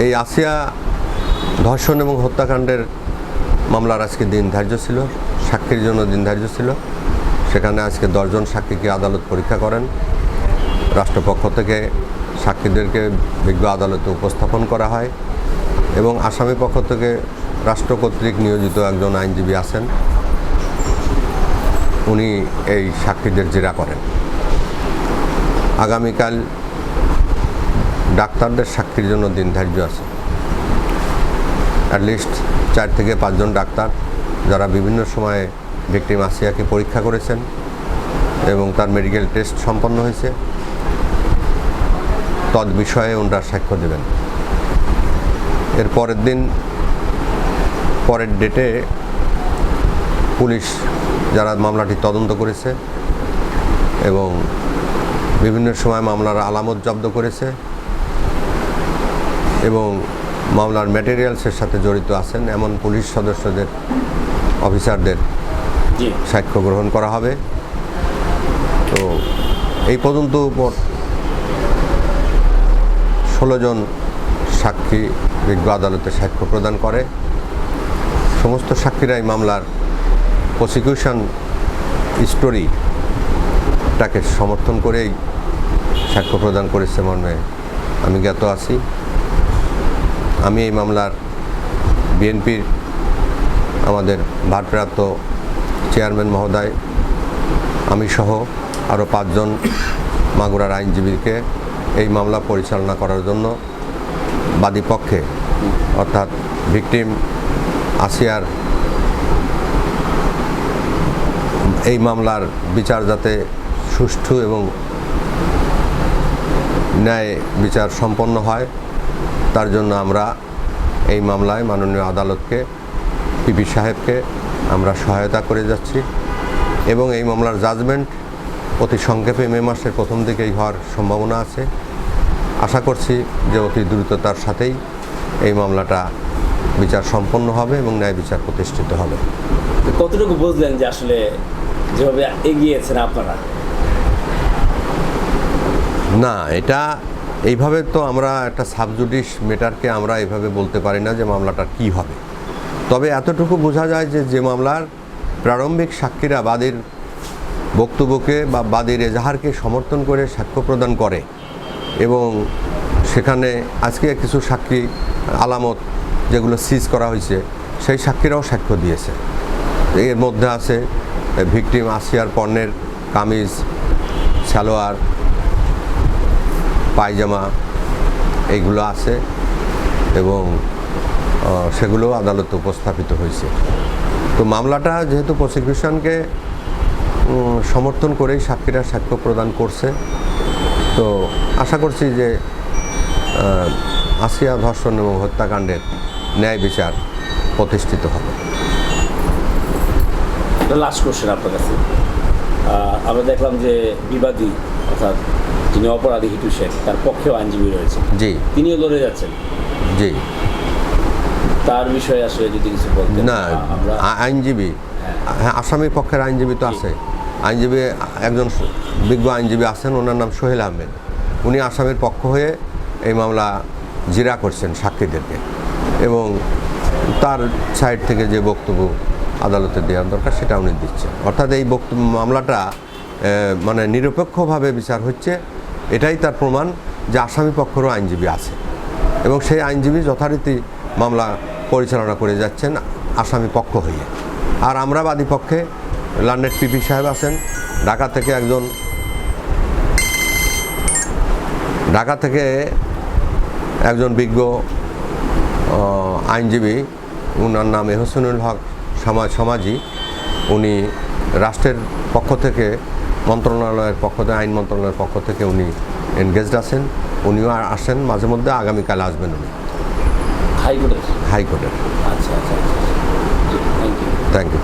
এই আসিয়া ধর্ষণ এবং হত্যাকাণ্ডের মামলার আজকে দিন ধার্য ছিল, সাক্ষীর জন্য দিন ধার্য ছিল। সেখানে আজকে দশজন সাক্ষীকে আদালত পরীক্ষা করেন। রাষ্ট্রপক্ষ থেকে সাক্ষীদেরকে বিজ্ঞ আদালতে উপস্থাপন করা হয় এবং আসামি পক্ষ থেকে রাষ্ট্র কর্তৃক নিয়োজিত একজন আইনজীবী আছেন। উনি এই সাক্ষীদের জেরা করেন। আগামীকাল ডাক্তারদের সাক্ষীর জন্য দিন ধার্য আছে। অ্যাটলিস্ট চার থেকে পাঁচজন ডাক্তার যারা বিভিন্ন সময়ে ভিক্টিম আসিয়াকে পরীক্ষা করেছেন এবং তার মেডিকেল টেস্ট সম্পন্ন হয়েছে। তদ বিষয়ে ওনারা সাক্ষ্য দেবেন। এর পরের দিন, পরের ডেটে পুলিশ যারা মামলাটি তদন্ত করেছে এবং বিভিন্ন সময় মামলার আলামত জব্দ করেছে এবং মামলার ম্যাটেরিয়ালসের সাথে জড়িত আছেন এমন পুলিশ সদস্যদের অফিসারদের সাক্ষ্য গ্রহণ করা হবে। তো এই পর্যন্ত মোট ষোলো জন সাক্ষী বিজ্ঞ আদালতে সাক্ষ্য প্রদান করে। সমস্ত সাক্ষীরাই মামলার প্রসিকিউশন স্টোরিটাকে সমর্থন করেই সাক্ষ্য প্রদান করেছে মর্মে আমি জ্ঞাত আছি। আমি এই মামলার বিএনপির আমাদের ভারপ্রাপ্ত চেয়ারম্যান মহোদয়, আমি সহ আরও পাঁচজন মাগুরার আইনজীবীকে এই মামলা পরিচালনা করার জন্য বাদীপক্ষে অর্থাৎ ভিকটিম আসিয়ার এই মামলার বিচার যাতে সুষ্ঠু এবং ন্যায় বিচার সম্পন্ন হয় তার জন্য আমরা এই মামলায় মাননীয় আদালতকে পিপি সাহেবকে আমরা সহায়তা করে যাচ্ছি এবং এই মামলার জাজমেন্ট অতি সংক্ষেপে মে মাসের প্রথম দিকেই হওয়ার সম্ভাবনা আছে। আশা করছি যে অতি দ্রুততার সাথেই এই মামলাটা বিচার সম্পন্ন হবে এবং ন্যায় বিচার প্রতিষ্ঠিত হবে। কতটুকু বুঝলেন যে আসলে যেভাবে এগিয়েছেন আপনারা? না এটা এইভাবে তো আমরা একটা সাবজুডিস মেটারকে আমরা এইভাবে বলতে পারি না যে মামলাটা কি হবে। তবে এতটুকু বোঝা যায় যে যে মামলার প্রারম্ভিক সাক্ষীরা বাদীর বক্তব্যকে বা বাদীর এজাহারকে সমর্থন করে সাক্ষ্য প্রদান করে এবং সেখানে আজকে কিছু সাক্ষী আলামত যেগুলো সিজ করা হয়েছে, সেই সাক্ষীরাও সাক্ষ্য দিয়েছে। এর মধ্যে আছে ভিকটিম আসিয়ার পণ্যের কামিজ, সালোয়ার পায়জামা এইগুলো আছে এবং সেগুলো আদালতে উপস্থাপিত হয়েছে। তো মামলাটা যেহেতু প্রসিকিউশনকে সমর্থন করেই সাক্ষীরা সাক্ষ্য প্রদান করছে। তো আশা করছি যে আসিয়া ধর্ষণ এবং হত্যাকাণ্ডের ন্যায় বিচার প্রতিষ্ঠিত হবে। লাস্ট কোশ্চেন আপনার কাছে। আমরা দেখলাম যে বিবাদী, অর্থাৎ যিনি অপরাধী হিটু শেখ তার পক্ষেও আইনজীবী রয়েছে। জি। তিনিও লড়ে যাচ্ছেন। জি। তার বিষয়ে আসলে যদি কিছু বলতেন না আইনজীবী। হ্যাঁ। আসামি পক্ষের আইনজীবী তো আছে। আইনজীবী একজন বিজ্ঞ আইনজীবী আছেন ওনার নাম সোহেল আহমেদ। উনি আসামির পক্ষ হয়ে এই মামলা জিরা করছেন সাক্ষীদেরকে। এবং তার সাইড থেকে যে বক্তব্য আদালতে দেওয়ার দরকার সেটা উনি দিচ্ছেন। অর্থাৎ এই বক্তব্য মামলাটা মানে নিরপেক্ষভাবে বিচার হচ্ছে। এটাই তার প্রমাণ যে আসামি পক্ষেরও আইনজীবী আছে। এবং সেই আইনজীবী যথারীতি মামলা পরিচালনা করে যাচ্ছেন আসামি পক্ষ হয়ে। আর আমরা বাদী পক্ষে লন্ডনের পিপি সাহেব আছেন, ঢাকা থেকে একজন ঢাকা থেকে একজন বিজ্ঞ আইনজীবী ওনার নাম এহসনুল হক সমাজ সমাজি। উনি রাষ্ট্রের পক্ষ থেকে মন্ত্রণালয়ের পক্ষ থেকে আইন মন্ত্রণালয়ের পক্ষ থেকে উনি এনগেজড আছেন। উনিও আর আসেন মাঝে মধ্যে আগামীকাল আসবেন উনি। হাইকোর্টের হাইকোর্টের আচ্ছা আচ্ছা থ্যাংক ইউ থ্যাংক ইউ